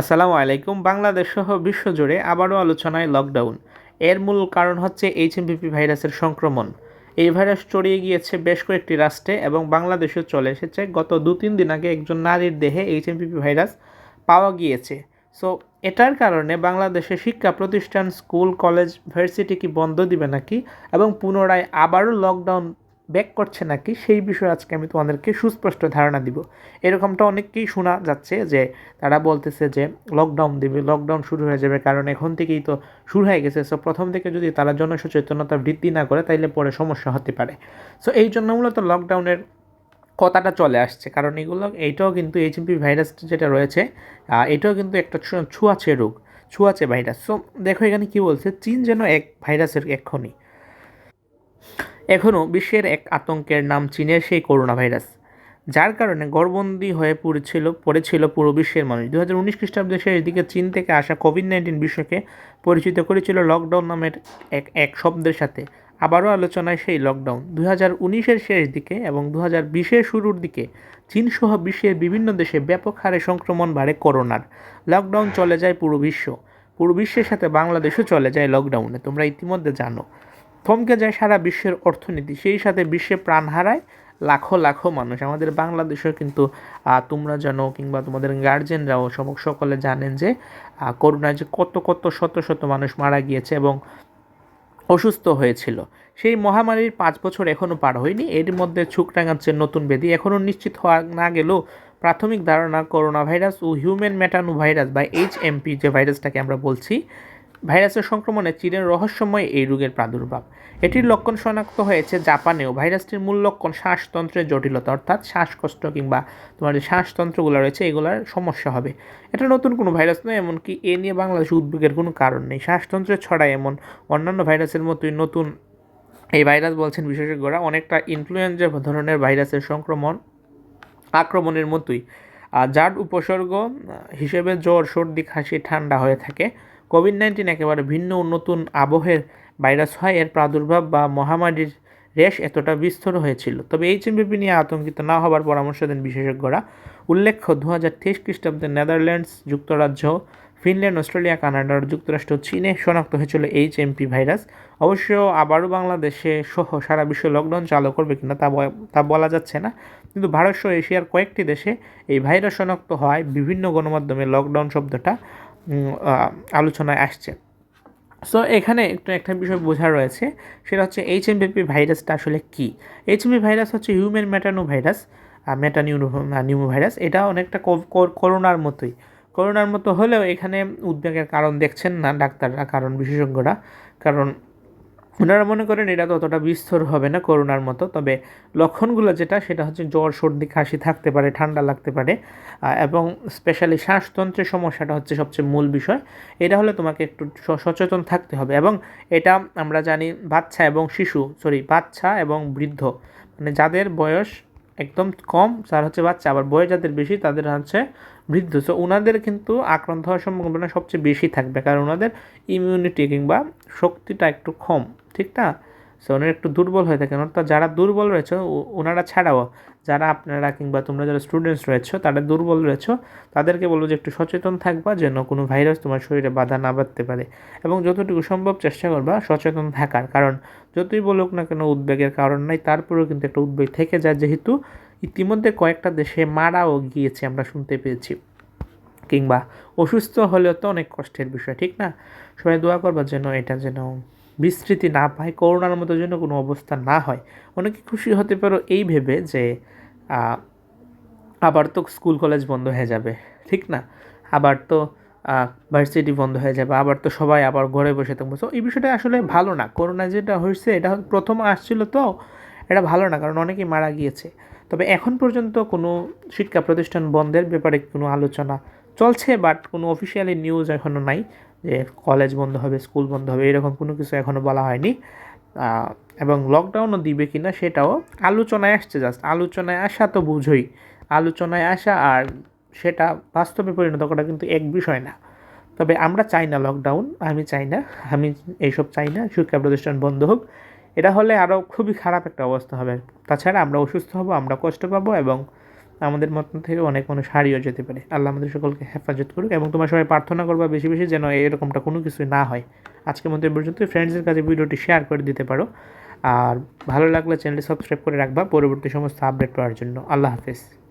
আসসালামু আলাইকুম। বাংলাদেশ সহ বিশ্বজুড়ে আবারও আলোচনায় লকডাউন। এর মূল কারণ হচ্ছে এইচএমপিপি ভাইরাসের সংক্রমণ। এই ভাইরাস ছড়িয়ে গিয়েছে বেশ কয়েকটি রাষ্ট্রে এবং বাংলাদেশেও চলে এসেছে। গত দু তিন দিন আগে একজন নারীর দেহে এইচএমপিপি ভাইরাস পাওয়া গিয়েছে। সো, এটার কারণে বাংলাদেশে শিক্ষা প্রতিষ্ঠান, স্কুল, কলেজ, ভার্সিটি কি বন্ধ দিবে নাকি? এবং পুনরায় আবারও লকডাউন ব্যাক করছে নাকি, সেই বিষয়ে আজকে আমি তোমাদেরকে সুস্পষ্ট ধারণা দিব। এরকমটা অনেককেই শোনা যাচ্ছে যে, তারা বলতেছে যে লকডাউন দিবে লকডাউন শুরু হয়ে যাবে, কারণ এখন থেকেই তো শুরু হয়ে গেছে। সো প্রথম থেকে যদি তারা জনসচেতনতা বৃদ্ধি না করে, তাইলে পরে সমস্যা হতে পারে। সো এই জন্য মূলত লকডাউনের কথাটা চলে আসছে। কারণ এগুলো, এইটাও কিন্তু এইচএমপি ভাইরাস যেটা রয়েছে এটাও কিন্তু একটা ছুঁয়াচে রোগ ছুঁয়াচে ভাইরাস সো দেখো এখানে কি বলছে, চীন যেন এক ভাইরাসের এক্ষণি এখনও বিশ্বের এক আতঙ্কের নাম চীনের সেই করোনা ভাইরাস যার কারণে গড়বন্দি হয়ে পড়েছিল পড়েছিল পুরো বিশ্বের মানুষ। দু হাজার উনিশ খ্রিস্টাব্দের শেষ দিকে চীন থেকে আসা কোভিড নাইন্টিন বিশ্বকে পরিচিত করেছিল লকডাউন নামের এক এক শব্দের সাথে। আবারও আলোচনায় সেই লকডাউন দু হাজার উনিশের শেষ দিকে এবং দু হাজার বিশের শুরুর দিকে চীনসহ বিশ্বের বিভিন্ন দেশে ব্যাপক হারে সংক্রমণ বাড়ে করোনার। লকডাউন চলে যায় পুরো বিশ্ব। পুরো বিশ্বের সাথে বাংলাদেশও চলে যায় লকডাউনে তোমরা ইতিমধ্যে জানো। থমকে যায় সারা বিশ্বের অর্থনীতি, সেই সাথে বিশ্বে প্রাণ হারায় লাখো লাখো মানুষ। আমাদের বাংলাদেশেও কিন্তু তোমরা জানো কিংবা তোমাদের গার্জেনরাও সব সকলে জানেন যে করোনায় যে কত কত শত শত মানুষ মারা গিয়েছে এবং অসুস্থ হয়েছিল। সেই মহামারীর পাঁচ বছর এখনও পার হয়নি। এর মধ্যে ছুক টাঙাচ্ছে নতুন ব্যাধি এখনও নিশ্চিত হওয়া না গেলেও প্রাথমিক ধারণা করোনা ভাইরাস ও হিউম্যান মেটানো ভাইরাস বা এইচ এমপি যে ভাইরাসটাকে আমরা বলছি ভাইরাসের সংক্রমণে চীনের রহস্যময় এই রোগের প্রাদুর্ভাব। এটির লক্ষণ শনাক্ত হয়েছে জাপানেও। ভাইরাসটির মূল লক্ষণ শ্বাসতন্ত্রের জটিলতা, অর্থাৎ শ্বাসকষ্ট কিংবা তোমার যে শ্বাসতন্ত্রগুলো রয়েছে, এগুলোর সমস্যা হবে। এটা নতুন কোনো ভাইরাস নয়, এমনকি এ নিয়ে বাংলাদেশে উদ্বেগের কোনো কারণ নেই। শ্বাসতন্ত্রে ছড়ায় এমন অন্যান্য ভাইরাসের মতোই নতুন এই ভাইরাস বলছেন বিশেষজ্ঞরা, অনেকটা ইনফ্লুয়েঞ্জা ধরনের ভাইরাসের সংক্রমণ আক্রমণের মতোই। যার উপসর্গ হিসেবে জ্বর, সর্দি খাসি ঠান্ডা হয়ে থাকে। কোভিড নাইন্টিন একেবারে ভিন্ন নতুন আবহের ভাইরাস হয়, এর প্রাদুর্ভাব বা মহামারীর রেশ এতটা বিস্তর হয়েছিল। তবে এই চিমবিপি নিয়ে আতঙ্কিত না হবার পরামর্শ দেন বিশেষজ্ঞরা। উল্লেখ্য দু হাজার তেইশ খ্রিস্টাব্দে নেদারল্যান্ডস যুক্তরাজ্য, ফিনল্যান্ড, অস্ট্রেলিয়া কানাডা যুক্তরাষ্ট্র চীনে শনাক্ত হয়েছিল এইচ এমপি ভাইরাস। অবশ্য আবারও বাংলাদেশে সহ সারা বিশ্বে লকডাউন চালু করবে কিনা তা তা বলা যাচ্ছে না। কিন্তু ভারত সহ এশিয়ার কয়েকটি দেশে এই ভাইরাস শনাক্ত হওয়ায় বিভিন্ন গণমাধ্যমে লকডাউন শব্দটা আলোচনায় আসছে। সো এখানে একটু একটা বিষয় বোঝা রয়েছে, সেটা হচ্ছে এইচ এমভিপি ভাইরাসটা আসলে কী? এইচ এমভি ভাইরাস হচ্ছে human metapneumo virus metapneumo virus এটা অনেকটা করোনার মতোই। করোনার মতো হলেও এখানে উদ্বেগের কারণ দেখছেন না ডাক্তাররা, কারণ বিশেষজ্ঞরা, কারণ ওনারা মনে করেন এটা ততটা বিস্তর হবে না করোনার মতো, তবে লক্ষণগুলো যেটা, সেটা হচ্ছে জ্বর, সর্দি, কাশি থাকতে পারে, ঠান্ডা লাগতে পারে এবং স্পেশালি শ্বাসতন্ত্রের সমস্যাটা হচ্ছে সবচেয়ে মূল বিষয়। এটা হলে তোমাকে একটু সচেতন থাকতে হবে এবং এটা আমরা জানি বাচ্চা এবং শিশু সরি বাচ্চা এবং বৃদ্ধ। মানে যাদের বয়স একদম কম, তার হচ্ছে বাচ্চা, আবার বয়স যাদের বেশি, তাদের হচ্ছে বৃদ্ধ। সো ওনাদের কিন্তু আক্রান্ত হওয়ার সম্ভাবনা সবচেয়ে বেশি থাকবে, কারণ ওনাদের ইমিউনিটি কিংবা শক্তিটা একটু কম। ঠিক না? সো ওনারা একটু দুর্বল হয়ে থাকেন। অর্থাৎ যারা দুর্বল রয়েছে ওনারা ছাড়াও যারা আপনারা কিংবা তোমরা যারা স্টুডেন্টস রয়েছো, তারা দুর্বল রয়েছো, তাদেরকে বলব যে একটু সচেতন থাকবা যেন কোনো ভাইরাস তোমার শরীরে বাধা না বাঁধতে পারে। এবং যতটুকু সম্ভব চেষ্টা করবা সচেতন থাকার। কারণ যতই বলুক না কেন উদ্বেগের কারণ নাই, তারপরেও কিন্তু একটা উদ্বেগ থেকে যায়। যেহেতু ইতিমধ্যে কয়েকটা দেশে মারাও গিয়েছে, আমরা শুনতে পেয়েছি। কিংবা অসুস্থ হলেও তো অনেক কষ্টের বিষয়, ঠিক না? সবাই দোয়া করবার যেন এটা যেন বিস্তৃতি না পায়, করোনার মতো যেন কোনো অবস্থা না হয়। অনেকে খুশি হতে পারো এই ভেবে যে আবার তো স্কুল কলেজ বন্ধ হয়ে যাবে, ঠিক না? আবার তো ভার্সিটি বন্ধ হয়ে যাবে, আবার তো সবাই আবার ঘরে বসে থাকব। তো এই বিষয়টা আসলে ভালো না। করোনা যেটা হয়েছে, এটা প্রথম আসছিল তো, এটা ভালো না, কারণ অনেকেই মারা গিয়েছে। তবে এখন পর্যন্ত কোনো শিক্ষা প্রতিষ্ঠান বন্ধের ব্যাপারে কোনো আলোচনা চলছে বাট কোনো অফিসিয়ালি নিউজ এখনও নাই। যে কলেজ বন্ধ হবে স্কুল বন্ধ হবে, এরকম কোনো কিছু এখনও বলা হয়নি। এবং লকডাউনও দিবে কিনা সেটাও আলোচনায় আসছে জাস্ট আলোচনায় আসা তো বুঝোই। আলোচনায় আসা আর সেটা বাস্তবে পরিণত করা কিন্তু এক বিষয় না। তবে আমরা চাই না লকডাউন আমি চাই না, আমি এইসব চাই না, শিক্ষা প্রতিষ্ঠান বন্ধ হোক। এটা হলে আরও খুবই খারাপ একটা অবস্থা হবে। তাছাড়া আমরা অসুস্থ হব, আমরা কষ্ট পাবো এবং আমাদের মত থেকে অনেক মানুষ হারিয়েও যেতে পারে। আল্লাহ আমাদের সকলকে হেফাজত করুক এবং তোমার সবাই প্রার্থনা করবা বেশি বেশি যেন এরকমটা কোনো কিছুই না হয়। আজকের মধ্যে পর্যন্ত। ফ্রেন্ডসের কাছে ভিডিওটি শেয়ার করে দিতে পারো। আর ভালো লাগলে চ্যানেলটি সাবস্ক্রাইব করে রাখবা। পরবর্তী সমস্ত আপডেট পাওয়ার জন্য। আল্লাহ হাফেজ।